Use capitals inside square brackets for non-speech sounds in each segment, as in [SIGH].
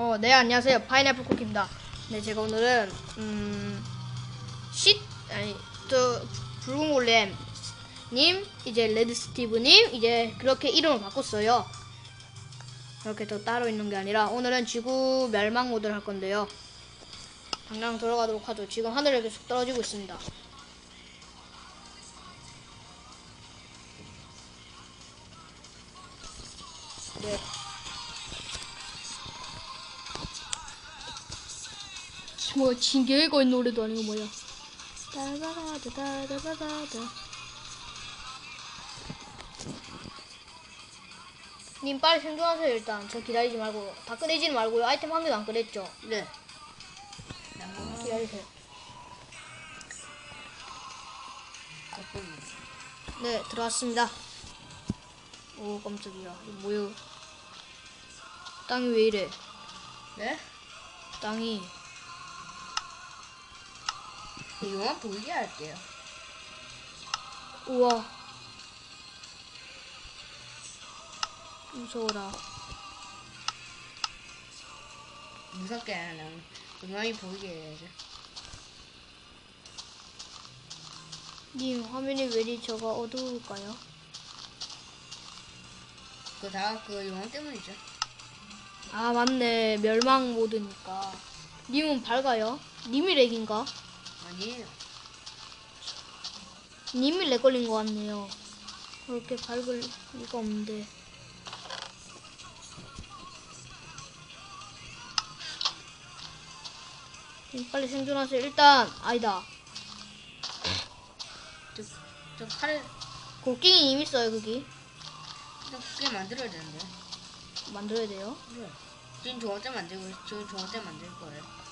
어, 네, 안녕하세요. 파인애플 쿠키입니다. 네, 제가 오늘은, 음, 쉿, 아니, 저, 붉은 골렘 님, 이제 레드 스티브 님, 이제 그렇게 이름을 바꿨어요. 이렇게 또 따로 있는 게 아니라, 오늘은 지구 멸망 모드를 할 건데요. 당장 들어가도록 하죠. 지금 하늘에 계속 떨어지고 있습니다. 뭐 진격의 거인 노래도 아니고 뭐야? 님 빨리 생존하세요 일단. 저 기다리지 말고. 다 꺼내지는 말고요. 아이템 한 개도 안 꺼냈죠? 네. 기다리세요. 네 들어왔습니다. 오 깜짝이야. 이거 뭐야 땅이 왜 이래? 네? 땅이 영화 보이게 할게요. 우와 무서워라 무섭게 하려면 영화이 보이게 해야죠. 님 화면이 왜 이리 저가 어두울까요? 그거 다그 영화 때문이죠. 아 맞네 멸망 모드니까 님은 밝아요? 님이 렉인가? 아니에요. 님이 렉 걸린 것 같네요 그렇게 밝을 리가 없는데 님 빨리 생존하세요 일단 아니다 저, 저 칼을 곡괭이 님 있어요 거기 좀 크게 만들어야 되는데. 만들어야 돼요 네. 지금 종합대 만들고, 지금 종합대 만들 거예요.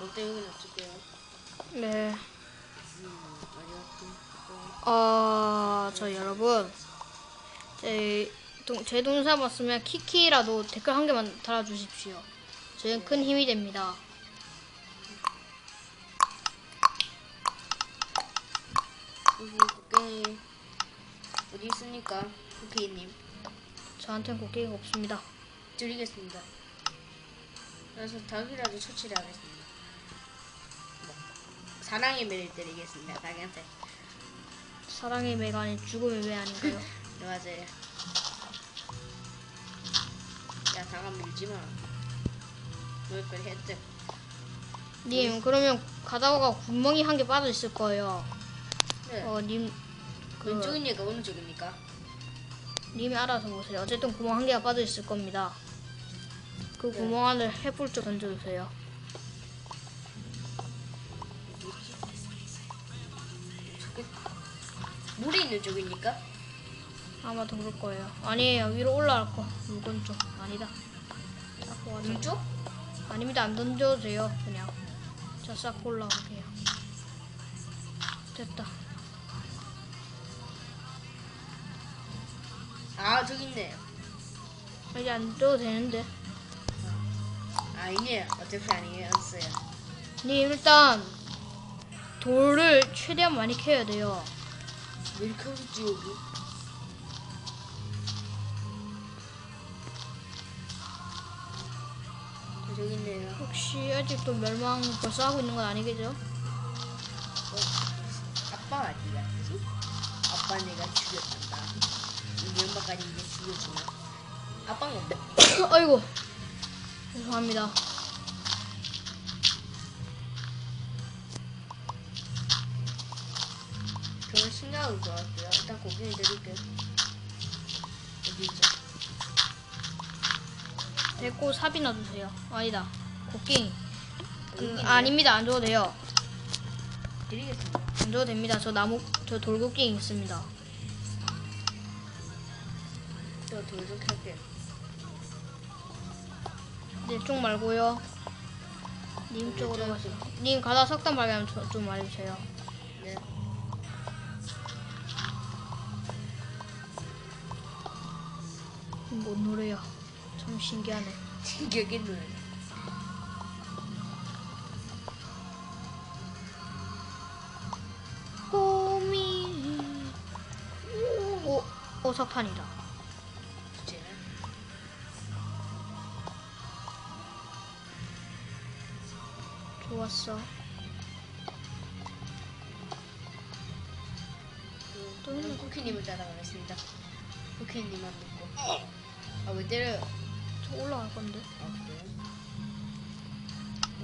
종합대 여기 놔둘게요. 네 음, 어디 아, 저 여러분, 제, 동, 제 동사 봤으면 키키라도 댓글 한 개만 달아주십시오. 저희는 큰 힘이 됩니다. 여기 곡괭이 어디 있습니까? 쿠키님. 저한테는 곡괭이가 없습니다. 드리겠습니다. 그래서 닭이라도 처치를 하겠습니다. 뭐, 사랑의 매를 드리겠습니다. 닭한테. 사랑의 매가 아닌 죽음의 매 아닌가요? [LAUGHS] 네, 맞아요. 야, 닭아 밀지 마. 뭘걸 했지? 님, 그러면 가다가 구멍이 한 개 빠져 있을 거예요. 네. 어, 님, 그, 왼쪽입니까? 오른쪽입니까? 님이 알아서 보세요. 어쨌든 구멍 한 개가 빠져 있을 겁니다. 그 네. 구멍 안을 횃불 쪽 던져주세요. 물에 있는 쪽입니까? 아마도 그럴 거예요. 아니에요. 위로 올라갈 거. 물건 쪽. 아니다. 와서. 물 쪽? 아닙니다. 안 던져도 돼요. 그냥. 자, 싹 올라오게요. 됐다. 아, 저기 있네요. 이제 안 던져도 되는데. 아, 있네요. 어차피 아니에요. 없어요. 님, 일단, 돌을 최대한 많이 캐야 돼요. 왜 이렇게 어딨지, 여기? 아, 저기 있네요. 혹시 아직도 멸망 벌써 하고 있는 건 아니겠죠? 어, 아빠 어디 갔지? 아빠 내가 죽였단다. 이 연마까지 이제 죽여주나? 아빠가 없네. 아이고. 죄송합니다. 저는 신경을 좋았어요. 일단 고기를 드릴게요. 어디 있죠? 됐고, 삽이 놔두세요. 아니다. 곡괭이. 여기 음, 있네요. 아닙니다. 안 줘도 돼요. 드리겠습니다. 안 줘도 됩니다. 저 나무, 저 돌곡괭이 있습니다. 저 돌좀 켤게요. 네, 쪽 말고요. 님 쪽으로 가세요. 님 가다 석탄 저- 좀 말해주세요. 네. 뭔 노래야? 참 신기하네. 진격의 노래. 꼬미 또 석탄이다. 이제는 좋았어. 그, 저는 쿠키님을 따라가겠습니다. 쿠키님만 믿고. 아 왜 때려요? 저 올라갈 건데. 아 그래요?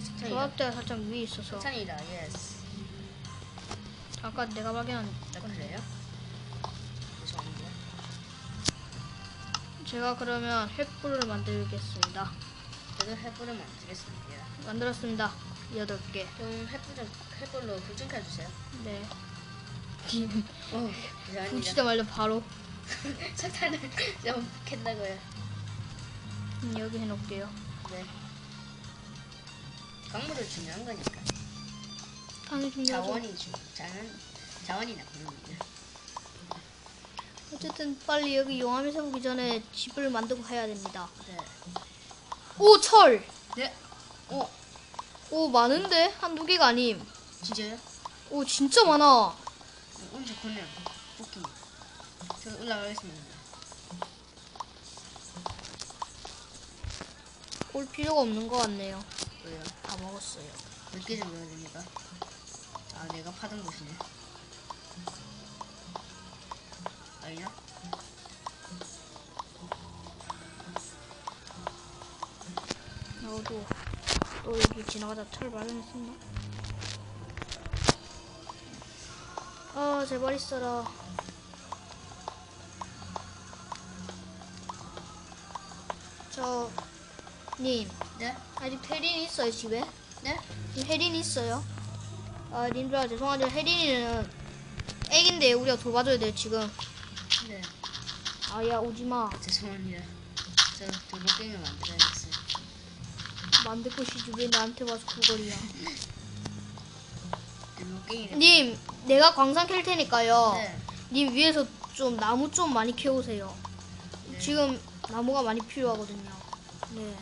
석탄이다. 조합대가 살짝 위에 있어서. 석탄이다. 예스. 아까 내가 발견한 아 그래요? 죄송합니다. 제가 그러면 횃불을 만들겠습니다. 저도 횃불을 만들겠습니다. 만들었습니다. 여덟 개. 좀 횃불 좀 횃불로 불 좀 켜주세요. 네. 어. 붙이다 말자 바로 [LAUGHS] 석탄을 좀 캔다고요. 음, 여기 해놓을게요. 네. 광물은 중요한 거니까. 당연히 중요하죠. 자원이 중 자원 자원이나 그럽니다. 어쨌든 빨리 여기 용암이 세우기 전에 집을 만들고 해야 됩니다. 네. 오 철! 네. 오 오 많은데? 한두 개가 아님. 진짜요? 오 진짜 많아. 오늘 좋겠네요. 뽑기. 저 올라가겠습니다. 올 필요가 없는 것 같네요. 왜요? 다 먹었어요. 몇개 해야 됩니까? 아 내가 파던 곳이네. 아니야? 나도 또 여기 지나가다 철 발견했습니다. 아 제발 있어라. 저 님, 네? 아직 혜린이 있어요 집에? 네? 혜린이 있어요? 아 님들아 죄송한데 혜린이는 애긴데 우리가 돌봐줘야 돼요 지금. 네. 아 야 오지 마. 죄송합니다. 저 도로 게임을 만들어야겠어요. 만들 것이지 왜 나한테 와서. 도로 게임을. 님 내가 광산 캘 테니까요. 네. 님 위에서 좀 나무 좀 많이 캐오세요. 네. 지금 나무가 많이 필요하거든요. 네.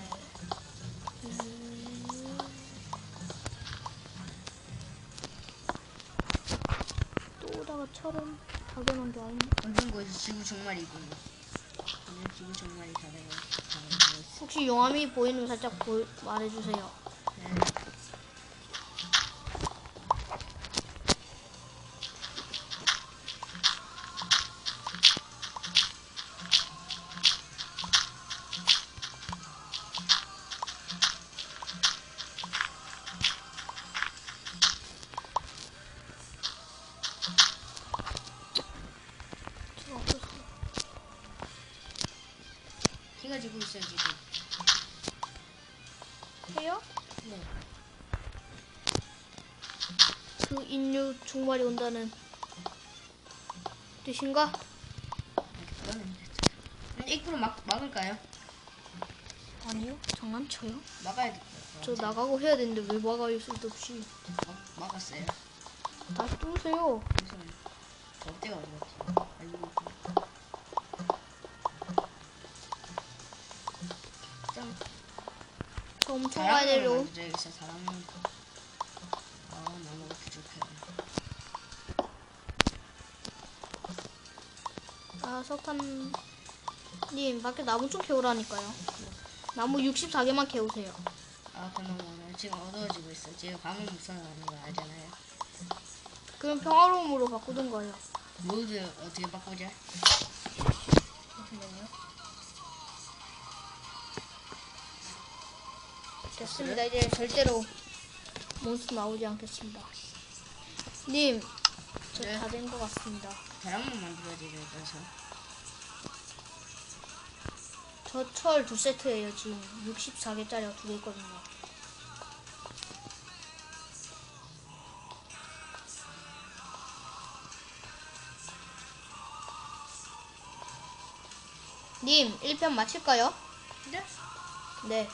또 오다가 철은 발견한 게 아닌데. 곳이 지구 종말이군요. 오늘 지구 종말이 가다가 혹시 용암이 보이는 살짝 보, 말해주세요. 네. 지고 있어요 지금. 해요? 네. 그 인류 종말이 온다는 뜻인가? 입구로 막 막을까요? 아니요. 장난쳐요? 막아야 될 저. 나가고 해야 되는데 왜 막아요 쓸데없이. 막, 막았어요. 다시 뚫으세요. 어때가 어디 갔지? 엄청 가야 되려. 만들어야겠어 사람. 아 나무가 부족해. 아 석탄 님 밖에 나무 좀 캐오라니까요. 나무 64개만 캐오세요. 아 그놈 오늘 지금 어두워지고 있어. 지금 밤은 무서워하는 거 알잖아요. 그럼 평화로움으로 바꾸던 거예요. 모두 어떻게 바꾸자? 됐습니다. 이제 절대로 몬스터 나오지 않겠습니다. 님, 저 네. 다된 것 같습니다. 계란만 만들어야 되겠어서. 저 철 두 세트예요. 지금 64개짜리가 두 개 있거든요. 님, 1편 마칠까요? 네? 네.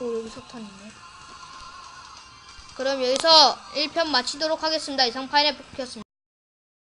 오, 여기 석탄 있네. 그럼 여기서 1편 마치도록 하겠습니다. 이상 파인애플 쿠키였습니다.